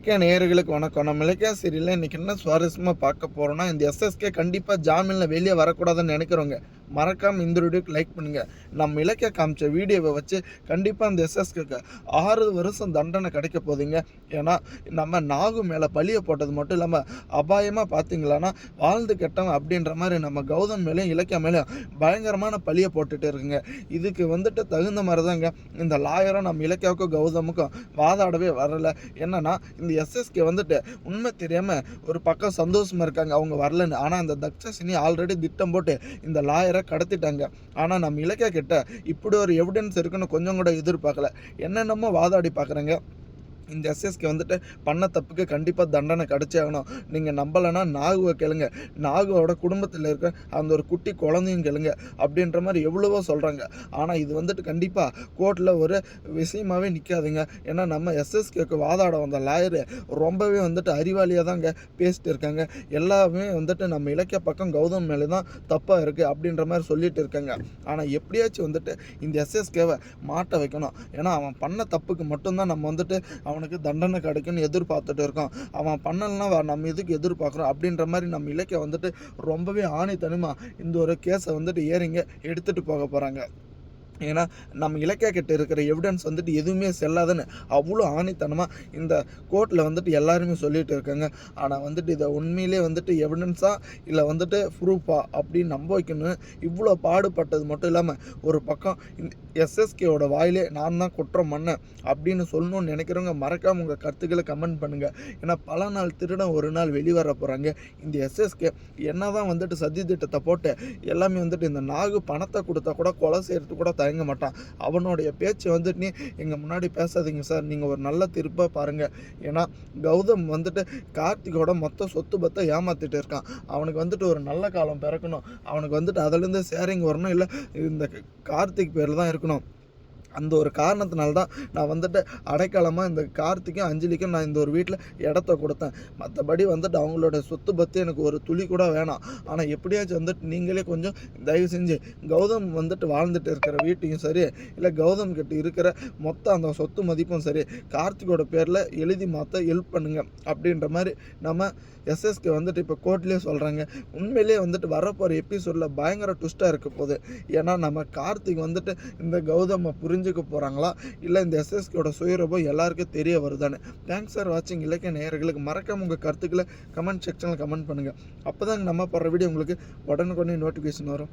இலக்கிய நேர்களுக்கு வணக்கம். நம்ம இலக்கிய சீரியலில் இன்றைக்கி என்ன சுவாரஸ்யமாக பார்க்க போகிறோம்னா இந்த எஸ்எஸ்கே கண்டிப்பாக ஜாமீனில் வெளியே வரக்கூடாதுன்னு நினைக்கிறோங்க மறக்காமல் இந்த வீடியோக்கு லைக் பண்ணுங்கள் நம்ம இலக்கிய காமிச்ச வீடியோவை வச்சு கண்டிப்பாக அந்த எஸ்எஸ்கேக்கு ஆறு வருஷம் தண்டனை கிடைக்க போகுதுங்க. ஏன்னா நம்ம நாகு மேலே பழியை போட்டது மட்டும் இல்லாமல் அபாயமாக பார்த்தீங்களான்னா வாழ்ந்து கெட்டவன் அப்படின்ற மாதிரி நம்ம கௌதம் மேலேயும் இலக்கிய மேலேயும் பயங்கரமான பழியை போட்டுட்டு இருக்குங்க. இதுக்கு வந்துட்டு தகுந்த மாதிரி தாங்க இந்த லாயரும் நம்ம இலக்கியாவுக்கும் கௌதமுக்கும் வாதாடவே வரலை. என்னன்னா இந்த எஸ்எஸ்கே வந்துட்டு உண்மை தெரியாமல் ஒரு பக்கம் சந்தோஷமாக இருக்காங்க. அவங்க வரலன்னு. ஆனால் இந்த தக்ஷசினி ஆல்ரெடி திட்டம் போட்டு இந்த லாயரை கடத்திட்டாங்க. ஆனால் நம்ம இலக்கிய கிட்ட இப்படி ஒரு எவிடன்ஸ் இருக்குன்னு கொஞ்சம் கூட எதிர்பார்க்கல. என்னென்னமோ வாதாடி பார்க்குறாங்க. இந்த எஸ்எஸ்கே வந்துட்டு பண்ண தப்புக்கு கண்டிப்பாக தண்டனை கிடச்சாகணும் நீங்கள் நம்பலைன்னா நாகுவை கேளுங்க. நாகுவோட குடும்பத்தில் இருக்க அந்த ஒரு குட்டி குழந்தையும் கேளுங்க. அப்படின்ற மாதிரி எவ்வளவோ சொல்கிறாங்க ஆனால் இது வந்துட்டு கண்டிப்பாக கோர்ட்டில் ஒரு விஷயமாவே நிற்காதுங்க ஏன்னா நம்ம எஸ்எஸ்கேக்கு வாதாட வந்த லாயரு ரொம்பவே வந்துட்டு அறிவாளியாக தாங்க பேசிட்டு இருக்காங்க. எல்லாமே வந்துட்டு நம்ம இலக்கிய பக்கம் கௌதம் மேலே தான் தப்பாக இருக்குது அப்படின்ற மாதிரி சொல்லிட்டு இருக்காங்க. ஆனால் எப்படியாச்சும் வந்துட்டு இந்த எஸ்எஸ்கேவை மாட்ட வைக்கணும். ஏன்னா அவன் பண்ண தப்புக்கு மட்டும்தான் நம்ம வந்துட்டு அவனுக்கு தண்டனை கிடைக்கும்னு எதிர்பார்த்துட்டு இருக்கோம் அவன் பண்ணலன்னா நம்ம எதுக்கு எதிர்பார்க்குறோம்? அப்படின்ற மாதிரி நம்ம இலக்கியம் வந்துட்டு ரொம்பவே ஆணித்தனமாக இந்த ஒரு கேஸை வந்துட்டு ஏறிங்க எடுத்துகிட்டு போக போகிறாங்க ஏன்னா நம்ம இலக்கிய கிட்ட இருக்கிற எவிடன்ஸ் வந்துட்டு எதுவுமே செல்லாதுன்னு அவ்வளோ ஆணித்தனமாக இந்த கோர்ட்டில் வந்துட்டு எல்லாருமே சொல்லிட்டு இருக்காங்க. ஆனால் வந்துட்டு இதை உண்மையிலே வந்துட்டு எவிடன்ஸாக இல்லை வந்துட்டு ப்ரூஃபா அப்படின்னு நம்ப வைக்கணும்னு இவ்வளோ பாடுபட்டது மட்டும் இல்லாமல் ஒரு பக்கம் இந்த எஸ்எஸ்கேயோட வாயிலே நான் தான் குற்றம் பண்ணேன் அப்படின்னு சொல்லணும்னு நினைக்கிறவங்க மறக்காமல் உங்கள் கருத்துக்களை கமெண்ட் பண்ணுங்கள் ஏன்னா பல நாள் திருடம் ஒரு நாள் வெளிவர போகிறாங்க இந்த எஸ்எஸ்கே என்ன தான் வந்துட்டு சதி திட்டத்தை போட்டு எல்லாமே வந்துட்டு இந்த நாகு பணத்தை கொடுத்தா கூட கொலை செய்கிறதுக்கு கூட தயங்க மாட்டான். அவனுடைய பேச்சு வந்துட்டு நீ எங்கள் முன்னாடி பேசாதீங்க சார். நீங்கள் ஒரு நல்ல திருப்பாக பாருங்கள் ஏன்னா கௌதம் வந்துட்டு கார்த்திகோட மொத்த சொத்து பத்தை ஏமாத்திட்டு இருக்கான். அவனுக்கு வந்துட்டு ஒரு நல்ல காலம் பிறக்கணும். அவனுக்கு வந்துட்டு அதுலேருந்து சேரிங் வரணும். இல்லை இந்த கார்த்திக் பேரில் தான் இருக்கணும். அந்த ஒரு காரணத்தினால தான் நான் வந்துட்டு அடைக்கலமாக இந்த கார்த்திக்கும் அஞ்சலிக்கும் நான் இந்த ஒரு வீட்டில் இடத்த கொடுத்தேன். மற்றபடி வந்துட்டு அவங்களோட சொத்து பற்றி எனக்கு ஒரு துளி கூட வேணாம். ஆனால் எப்படியாச்சும் வந்துட்டு நீங்களே கொஞ்சம் தயவு செஞ்சு கௌதம் வந்துட்டு வாழ்ந்துட்டு இருக்கிற வீட்டையும் சரி இல்லை கௌதம் கிட்ட இருக்கிற மொத்த அந்த சொத்து மதிப்பும் சரி கார்த்திகோட பேரில் எழுதி மாற்ற ஹெல்ப் பண்ணுங்க. அப்படின்ற மாதிரி நம்ம எஸ்எஸ்கே வந்துட்டு இப்போ கோர்ட்லேயே சொல்கிறாங்க உண்மையிலேயே வந்துட்டு வரப்போகிற எபிசோடில் பயங்கர ட்விஸ்ட்டாக இருக்க போகுது. ஏன்னா நம்ம கார்த்திக் வந்துட்டு இந்த கௌதமை தெரிஞ்சுக்க போகிறாங்களா இல்லை இந்த எஸ்எஸ்கேயோட சுயரூபம் எல்லாருக்கும் தெரிய வருதானே தேங்க்ஸ் ஃபார் வாட்சிங் இலக்கிய நேயர்களுக்கு மறக்காம உங்கள் கருத்துக்களை கமெண்ட் செக்ஷனில் கமெண்ட் பண்ணுங்கள் அப்போ நம்ம போடுற வீடியோ உங்களுக்கு உடனுக்குடனே நோட்டிஃபிகேஷன் வரும்.